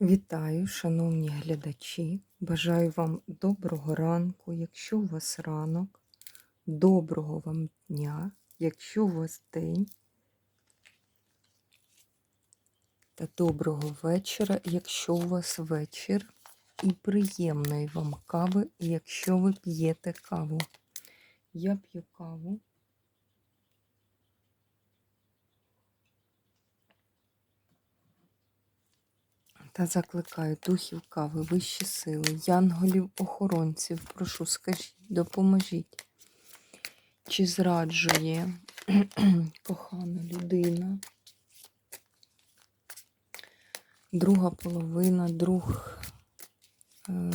Вітаю, шановні глядачі. Бажаю вам доброго ранку, якщо у вас ранок, доброго вам дня, якщо у вас день, та доброго вечора, якщо у вас вечір, і приємної вам кави, якщо ви п'єте каву. Я п'ю каву. Та закликаю духів кави, вищі сили, янголів, охоронців, прошу, скажіть, допоможіть. Чи зраджує кохана людина, друга половина, друг, е,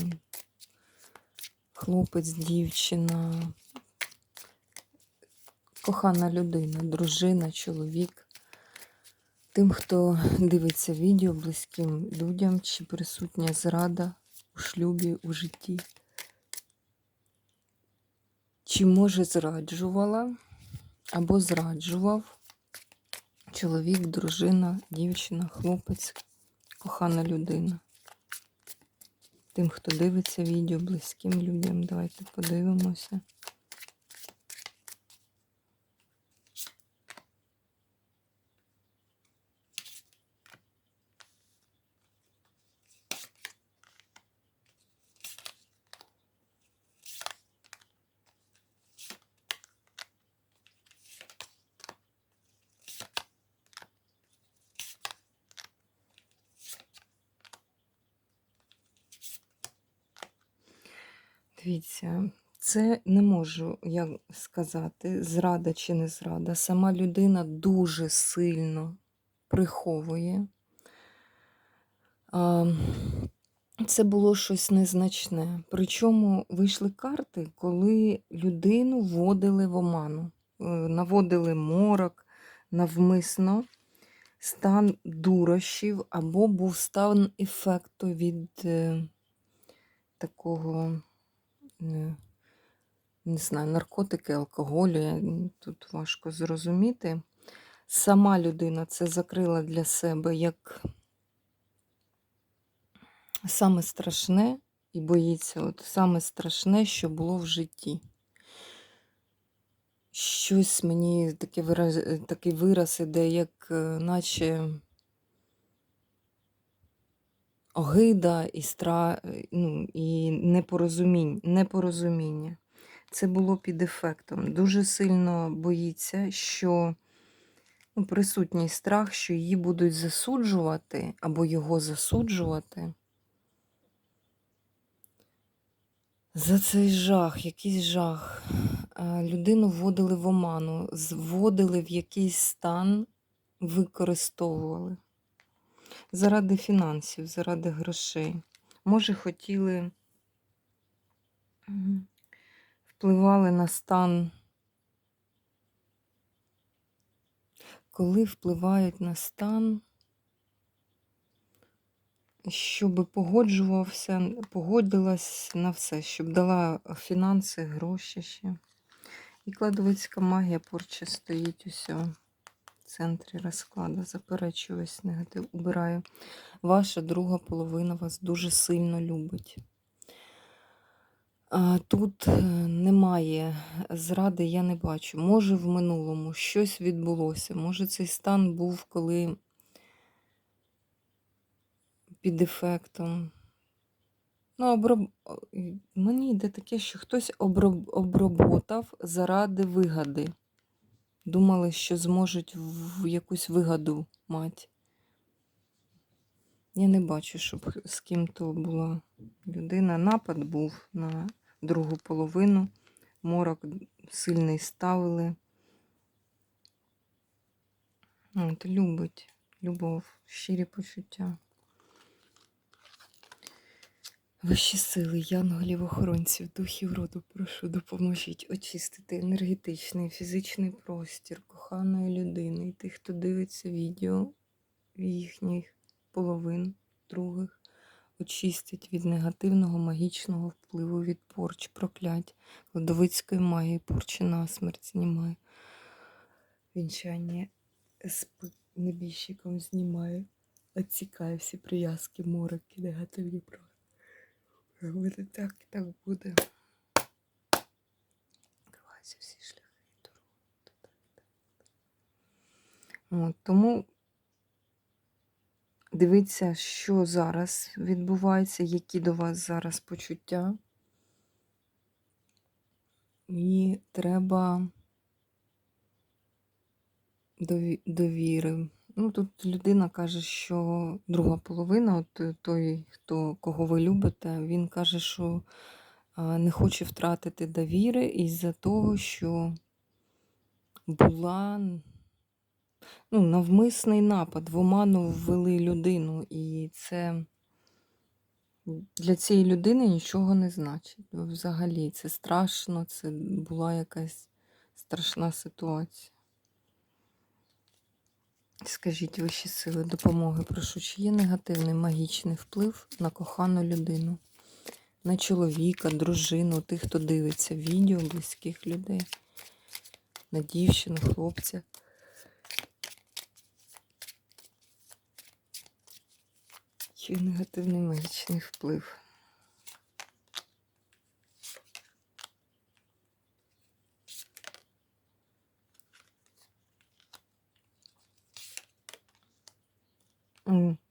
хлопець, дівчина, кохана людина, дружина, чоловік. Тим, хто дивиться відео близьким людям, чи присутня зрада у шлюбі, у житті. Чи може зраджувала або зраджував чоловік, дружина, дівчина, хлопець, кохана людина. Тим, хто дивиться відео близьким людям, давайте подивимося. Дивіться, це не можу я сказати, зрада чи не зрада. Сама людина дуже сильно приховує. Це було щось незначне. Причому вийшли карти, коли людину вводили в оману, Е, наводили морок навмисно, стан дурощів, або був стан ефекту від е, такого не, знаю, наркотики, алкоголю, тут важко зрозуміти. Сама людина це закрила для себе як саме страшне і боїться, от саме страшне, що було в житті. Щось мені таке вираз, е, такий вираз іде, як е, наче огида і стра, е, ну, і непорозумінь, непорозуміння. Це було під ефектом. Дуже сильно боїться, що ну, присутній страх, що її будуть засуджувати або його засуджувати. За цей жах, якийсь жах. Людину вводили в оману, вводили в якийсь стан, використовували заради фінансів, заради грошей. Може, хотіли, впливали на стан, коли впливають на стан, щоб погоджувався, погодилась на все, щоб дала фінанси, гроші ще. І кладовицька магія порча стоїть усе в центрі розкладу. Заперечую весь негатив. Убираю. Ваша друга половина вас дуже сильно любить. Тут е, немає зради, я не бачу. Може, в минулому щось відбулося. Може, цей стан був, коли під ефектом. Ну, оброб... Мені йде таке, що хтось оброб... оброботав заради вигади. Думали, що зможуть в якусь вигаду мати. Я не бачу, щоб з ким-то була людина. Напад був на другу половину. Морок сильний ставили. От, любить, любов, щирі почуття. Вищі сили, янголів, охоронців, духів роду, прошу, допоможіть очистити енергетичний, фізичний простір коханої людини і тих, хто дивиться відео їхніх половин, других, очистять від негативного магічного впливу, від порч, проклять, кладовицької магії, порчі насмерть знімає. Вінчання з небіжчиком знімає. відсікає всі прив'язки, мороки, негативні про. Так і так буде. Відкриваються всі шляхи. От, тому дивіться, що зараз відбувається, які до вас зараз почуття. І треба дові- довіри. Ну, тут людина каже, що друга половина, от той, хто, кого ви любите, він каже, що не хоче втратити довіри із-за того, що була ну, навмисний напад, в оману ввели людину, і це для цієї людини нічого не значить. Взагалі, це страшно, це була якась страшна ситуація. Скажіть вищі сили допомоги, прошу, чи є негативний магічний вплив на кохану людину, на чоловіка, дружину, тих, хто дивиться відео, близьких людей, на дівчину, хлопця. Чи негативний магічний вплив?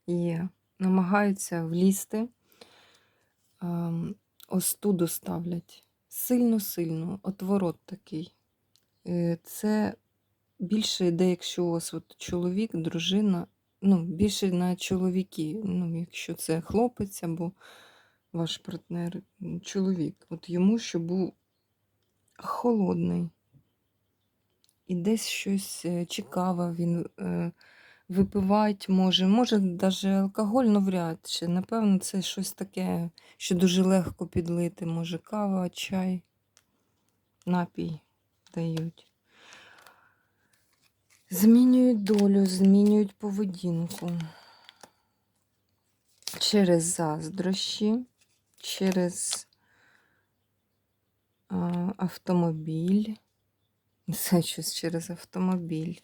Є. Намагаються влізти, ем, остуду ставлять. Сильно-сильно, отворот такий. Е, Це більше йде, якщо у вас от чоловік, дружина, ну, більше на чоловіки, ну, якщо це хлопець або ваш партнер, чоловік. От йому, щоб був холодний. І десь щось е, він е, випивати може. Може, навіть алкоголь, ну вряд чи. Напевно, це щось таке, що дуже легко підлити. Може, кава, чай, напій дають. Змінюють долю, змінюють поведінку. Через заздрощі, через а, автомобіль. Це щось через автомобіль.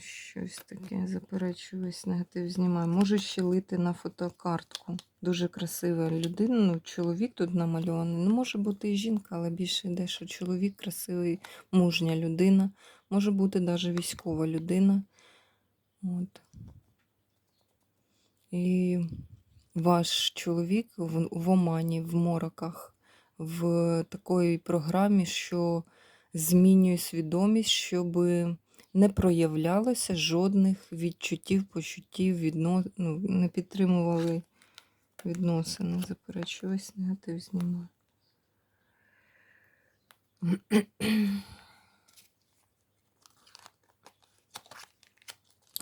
Щось таке заперечую, весь негатив знімаю. Можу ще лити на фотокартку. Дуже красива людина. Ну, чоловік тут намальований. Ну, може бути і жінка, але більше йде, що чоловік красивий, мужня людина. Може бути навіть військова людина. От. І ваш чоловік в, в омані, в мороках, в такій програмі, що змінює свідомість, щоб не проявлялося жодних відчуттів, почуттів, відно... ну, не підтримували відносини. Заперечую, ось негатив знімаю.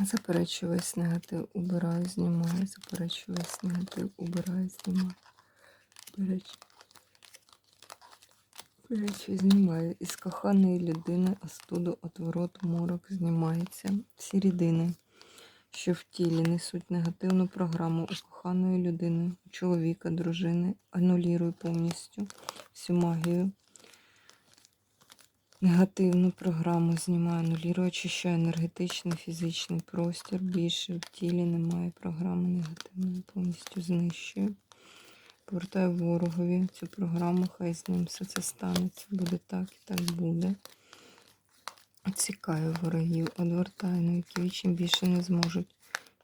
Заперечую весь негатив, убираю, знімаю, заперечую весь негатив, убираю, знімаю. Заперечую. Заперечую, знімаю. Із коханої людини остуду, отворот, морок знімається. Всі рідини, що в тілі несуть негативну програму у коханої людини, чоловіка, дружини, анулірую повністю всю магію. Негативну програму знімаю, анулірую, очищаю енергетичний, фізичний простір. Більше в тілі немає програми негативної, повністю знищую. Повертаю ворогові цю програму, хай з ним все це станеться. Буде так і так буде. Оцікаю ворогів, одвертаю на які вічі більше не зможуть.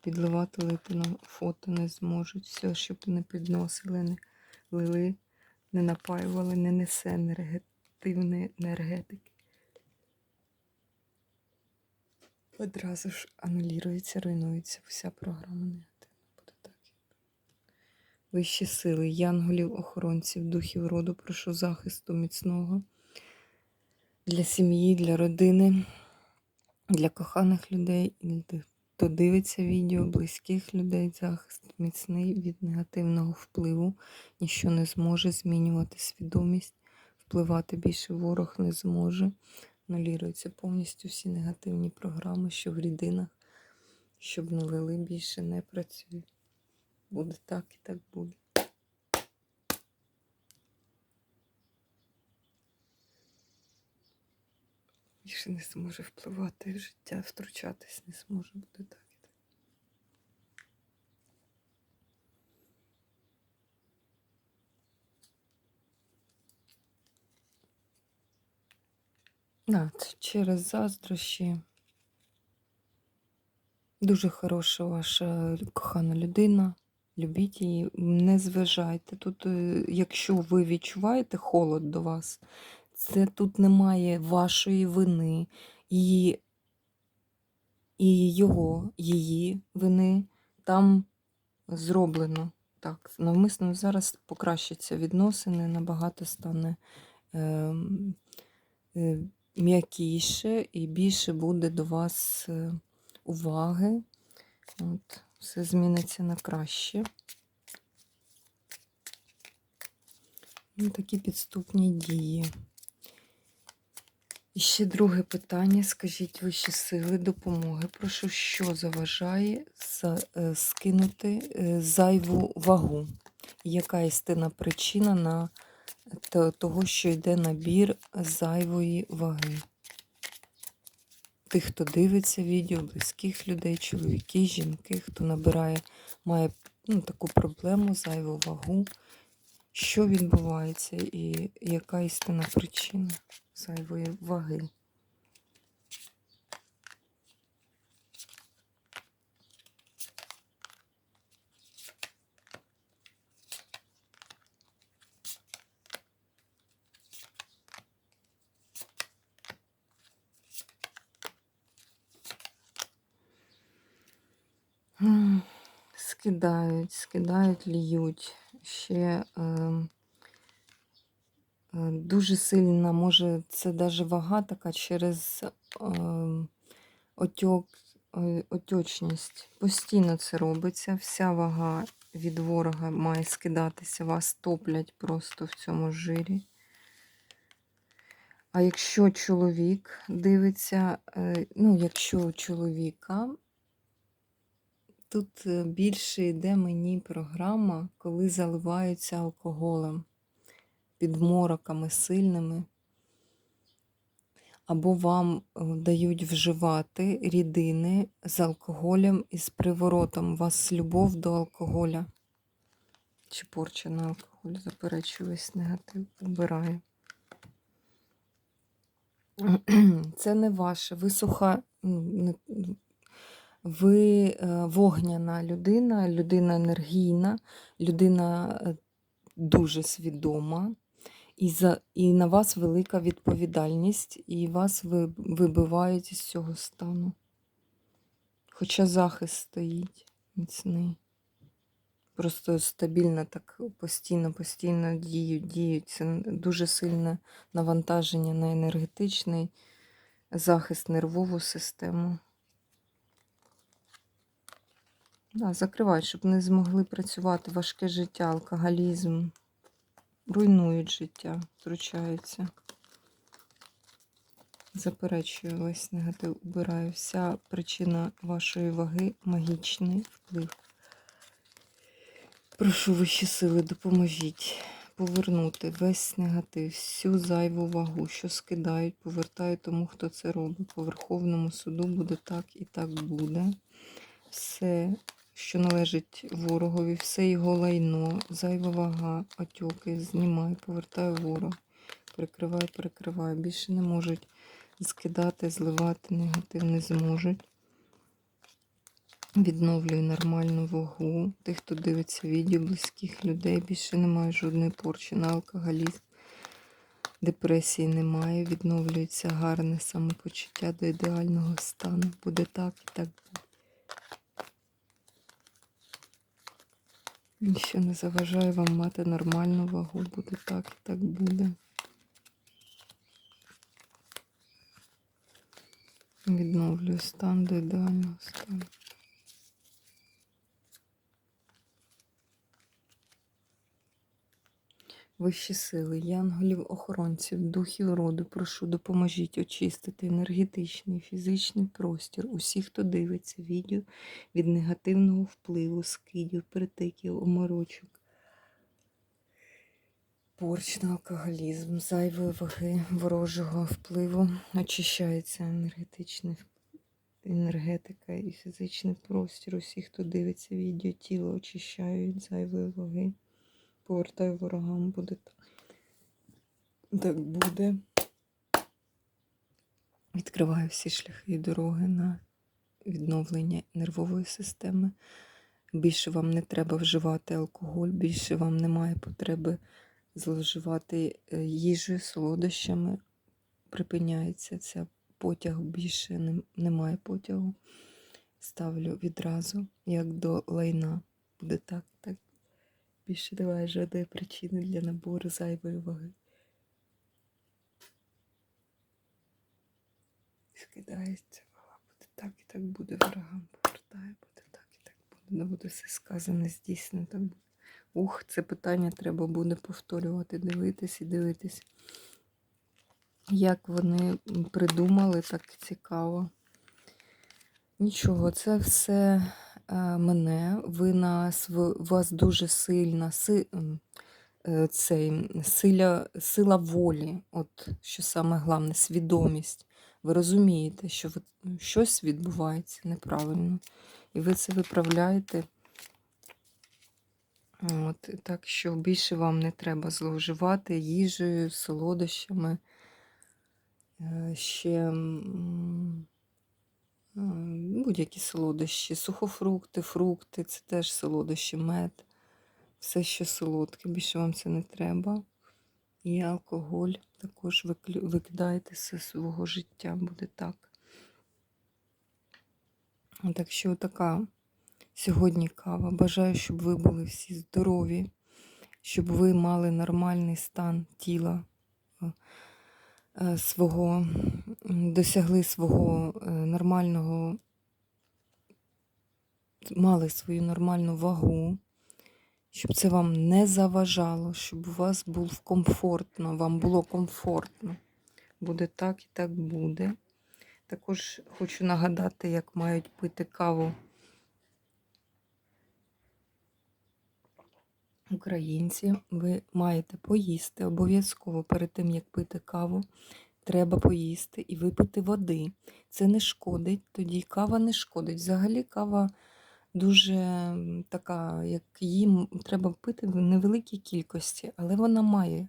Підливати лити на фото не зможуть. Все, щоб не підносили, не лили, не напаювали, не несе енергетивної енергетики. Одразу ж анулюється, руйнується вся програма негативна. Буде так. Вищі сили, янголів, охоронців, духів роду, прошу захисту міцного для сім'ї, для родини, для коханих людей, і для тих, хто дивиться відео, близьких людей, захист міцний від негативного впливу. Ніщо не зможе змінювати свідомість, впливати більше ворог не зможе. Анулюються повністю всі негативні програми, що в рідинах, щоб не лили більше не працюють. Буде так і так буде. Більше не зможе впливати в життя, втручатись не зможе, буде так це через заздрощі. Дуже хороша ваша кохана людина. Любіть її, не зважайте. Тут, е, якщо ви відчуваєте холод до вас, це тут немає вашої вини, і, і його, її вини. Там зроблено так. Навмисно зараз покращаться відносини, набагато стане е, е, м'якіше і більше буде до вас е, уваги. От, все зміниться на краще. Ну, такі підступні дії. І ще друге питання. Скажіть вищі сили допомоги. Прошу, що заважає за- е, скинути е, зайву вагу? Яка істинна причина на того, що йде набір зайвої ваги? Тих, хто дивиться відео, близьких людей, чоловіки, жінки, хто набирає, має ну, таку проблему, зайву вагу. Що відбувається і яка істина причина зайвої ваги? Скидають, скидають, льють. Ще е, дуже сильна, може, це даже вага така через ем, отьок, е, отьочність. Постійно це робиться. Вся вага від ворога має скидатися, вас топлять просто в цьому жирі. А якщо чоловік дивиться, е, ну, якщо у чоловіка Тут е, більше йде мені програма, коли заливаються алкоголем, підмороками сильними, або вам е, дають вживати рідини з алкоголем і з приворотом. У вас любов до алкоголя. Чи порча на алкоголь, заперечую весь негатив, убираю. Це не ваше. Ви суха, не, ви е, вогняна людина, людина енергійна, людина е, дуже свідома, і за, і на вас велика відповідальність, і вас вибивають із цього стану. Хоча захист стоїть міцний. Просто стабільно так постійно, постійно діють, діють. Це дуже сильне навантаження на енергетичний захист, нервову систему. Да, закривають, щоб не змогли працювати важке життя, алкоголізм. Руйнують життя, втручаються. Заперечую весь негатив, убираю. Вся причина вашої ваги магічний вплив. Прошу вищі сили, допоможіть повернути весь негатив, всю зайву вагу, що скидають, повертаю тому, хто це робить. По Верховному суду буде так і так буде. Все, що належить ворогові, все його лайно, зайва вага, отьоки, знімаю, повертаю ворог. Перекриваю, перекриваю. Більше не можуть скидати, зливати негатив, не зможуть. Відновлюю нормальну вагу. Тих, хто дивиться відео, близьких людей, більше немає жодної порчі на алкоголізм. Депресії немає, відновлюється гарне самопочуття до ідеального стану. Буде так і так буде. Ніщо не заважає вам мати нормальну вагу. Буде так і так буде. Відновлюю стан до ідеального стану. Вищі сили, янголів, охоронців, духів роду, прошу, допоможіть очистити енергетичний, фізичний простір усіх, хто дивиться відео від негативного впливу, скидів, притиків, оморочок, порч на алкоголізм, зайвої ваги, ворожого впливу, очищається енергетичний енергетика і фізичний простір. Усіх, хто дивиться відео, тіло очищають зайвої ваги. Повертаю ворогам, буде так. Так буде. Відкриваю всі шляхи і дороги на відновлення нервової системи. Більше вам не треба вживати алкоголь, більше вам немає потреби зловживати е, їжею, солодощами. Припиняється ця потяг, більше немає потягу. Ставлю відразу, як до лайна. Буде так, так. Більше немає жодної причини для набору зайвої ваги. Скидається вага, буде так і так буде, ворогам повертає, буде так і так буде. Не буде все сказане, здійснено так буде. Ух, це питання треба буде повторювати, дивитись і дивитись. Як вони придумали, так цікаво. Нічого, це все мене. Ви нас, вас дуже сильна си, е, цей, сила, сила волі, от що саме головне, свідомість. Ви розумієте, що ви, щось відбувається неправильно. І ви це виправляєте. От, так що більше вам не треба зловживати їжею, солодощами. Е, Ще будь-які солодощі, сухофрукти, фрукти, це теж солодощі, мед, все, що солодке, більше вам це не треба. І алкоголь також викидаєте зі свого життя, буде так. Так що така сьогодні кава. Бажаю, щоб ви були всі здорові, щоб ви мали нормальний стан тіла е, е, свого, досягли свого е, нормального, мали свою нормальну вагу, щоб це вам не заважало, щоб у вас було комфортно, вам було комфортно. Буде так і так буде. Також хочу нагадати, як мають пити каву українці. Ви маєте поїсти обов'язково перед тим, як пити каву. Треба поїсти і випити води. Це не шкодить, тоді кава не шкодить. Взагалі кава дуже така, як їм треба пити в невеликій кількості, але вона має.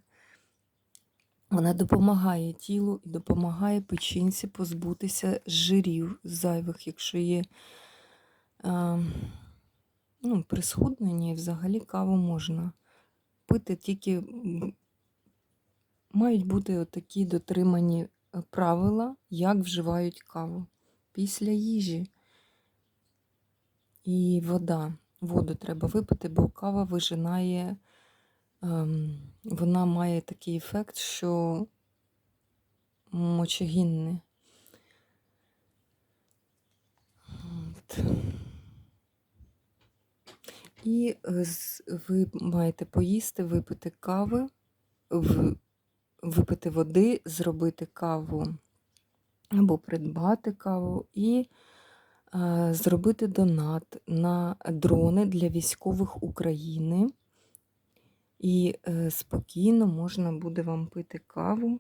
Вона допомагає тілу і допомагає печінці позбутися жирів зайвих, якщо є а, ну, при схудненні, взагалі каву можна пити, тільки мають бути такі дотримані е, правила, як вживають каву після їжі. І вода. Воду треба випити, бо кава вижинає, ем, вона має такий ефект, що мочегінне. І е, ви маєте поїсти, випити кави, випити води, зробити каву або придбати каву і е, зробити донат на дрони для військових України. І е, спокійно можна буде вам пити каву.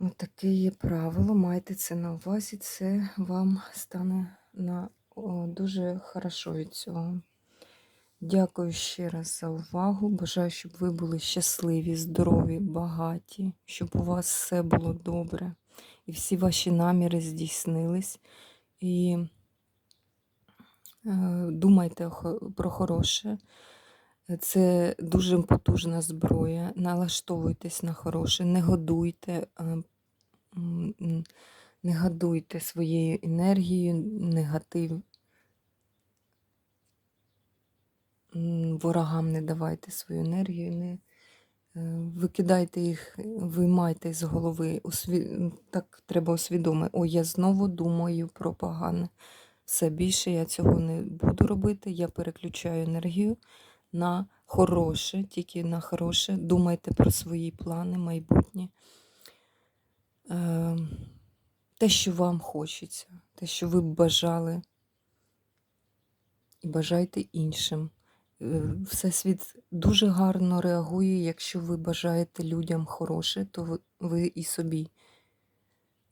Отаке є правило. Майте це на увазі, це вам стане на о, дуже хорошо від цього. Дякую ще раз за увагу. Бажаю, щоб ви були щасливі, здорові, багаті, щоб у вас все було добре і всі ваші наміри здійснились. І е, думайте про хороше. Це дуже потужна зброя. Налаштовуйтесь на хороше, не годуйте, е, не гадуйте своєю енергією, негатив. Ворогам не давайте свою енергію, не е, викидайте їх, виймайте з голови. Усві... Так треба усвідомити. О, я знову думаю про погане. Все більше я цього не буду робити. Я переключаю енергію на хороше, тільки на хороше. Думайте про свої плани, майбутнє. Е, Те, що вам хочеться, те, що ви б бажали, і бажайте іншим. Е, Всесвіт дуже гарно реагує, якщо ви бажаєте людям хороше, то ви- ви і собі.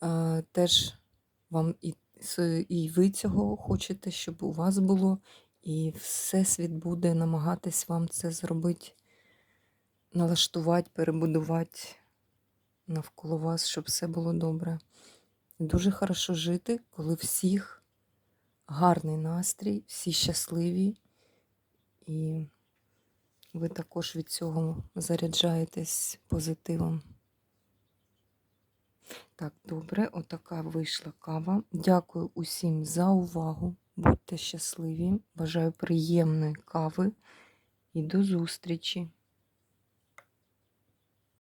Е, теж вам і, і ви цього хочете, щоб у вас було, і Всесвіт буде намагатись вам це зробити, налаштувати, перебудувати навколо вас, щоб все було добре. Дуже хорошо жити, коли всіх гарний настрій, всі щасливі, і ви також від цього заряджаєтесь позитивом. Так, добре, отака вийшла кава. Дякую усім за увагу. Будьте щасливі. Бажаю приємної кави і до зустрічі!